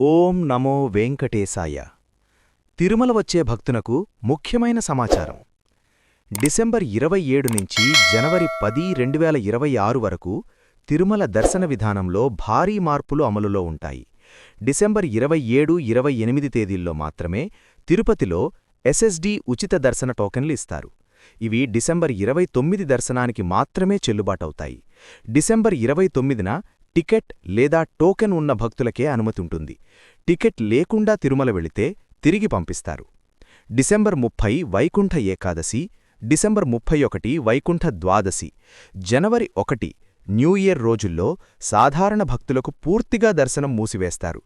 ఓం నమో వెంకటేశాయ. తిరుమల వచ్చే భక్తునకు ముఖ్యమైన సమాచారం. డిసెంబర్ ఇరవై ఏడు నుంచి జనవరి పది రెండు వేల ఇరవై ఆరు వరకు తిరుమల దర్శన విధానంలో భారీ మార్పులు అమలులో ఉంటాయి. డిసెంబర్ ఇరవై ఏడు ఇరవై ఎనిమిది తేదీల్లో మాత్రమే తిరుపతిలో ఎస్ఎస్డి ఉచిత దర్శన టోకెన్లు ఇస్తారు. ఇవి డిసెంబర్ ఇరవై తొమ్మిది దర్శనానికి మాత్రమే చెల్లుబాటవుతాయి. డిసెంబర్ ఇరవై తొమ్మిదిన టికెట్ లేదా టోకెన్ ఉన్న భక్తులకే అనుమతుంటుంది. టికెట్ లేకుండా తిరుమల వెళితే తిరిగి పంపిస్తారు. డిసెంబర్ ముప్పై వైకుంఠ ఏకాదశి డిసెంబర్ ముప్పై ఒకటి వైకుంఠ ద్వాదశి జనవరి ఒకటి న్యూ ఇయర్ రోజుల్లో సాధారణ భక్తులకు పూర్తిగా దర్శనం మూసివేస్తారు.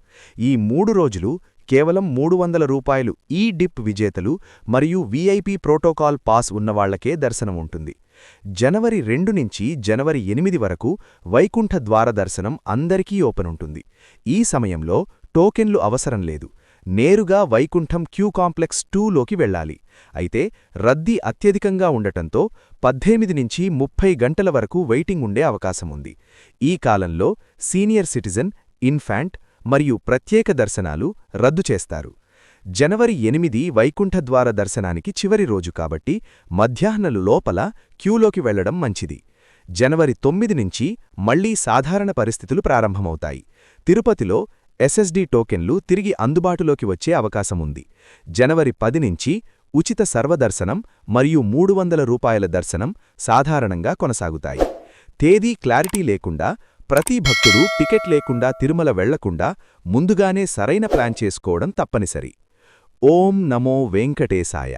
ఈ మూడు రోజులు కేవలం మూడు వందల రూపాయలు ఈ డిప్ విజేతలు మరియు వీఐపీ ప్రోటోకాల్ పాస్ ఉన్నవాళ్ళకే దర్శనం ఉంటుంది జనవరి రెండు నుంచి జనవరి ఎనిమిది వరకు వైకుంఠ ద్వార దర్శనం అందరికీ ఓపెన్ ఉంటుంది ఈ సమయంలో టోకెన్లు అవసరం లేదు. నేరుగా వైకుంఠం క్యూ కాంప్లెక్స్ టూలోకి వెళ్ళాలి. అయితే రద్దీ అత్యధికంగా ఉండటంతో పద్దెనిమిది నుంచి ముప్పై గంటల వరకు వెయిటింగ్ ఉండే అవకాశముంది. ఈ కాలంలో సీనియర్ సిటిజన్ ఇన్ఫాంట్ మరియు ప్రత్యేక దర్శనాలు రద్దు చేస్తారు. జనవరి ఎనిమిది వైకుంఠద్వార దర్శనానికి చివరి రోజు కాబట్టి మధ్యాహ్నలు లోపల క్యూలోకి వెళ్ళడం మంచిది. జనవరి తొమ్మిది నుంచి మళ్ళీ సాధారణ పరిస్థితులు ప్రారంభమవుతాయి. తిరుపతిలో ఎస్ఎస్డి టోకెన్లు తిరిగి అందుబాటులోకి వచ్చే అవకాశముంది జనవరి పది నుంచి ఉచిత సర్వదర్శనం మరియు మూడు వందల రూపాయల దర్శనం సాధారణంగా కొనసాగుతాయి. తేదీ క్లారిటీ లేకుండా ప్రతి భక్తుడు టికెట్ లేకుండా తిరుమల వెళ్ళకుండా ముందుగానే సరైన ప్లాన్ చేసుకోవడం తప్పనిసరి. ఓం నమో వెంకటేశాయ.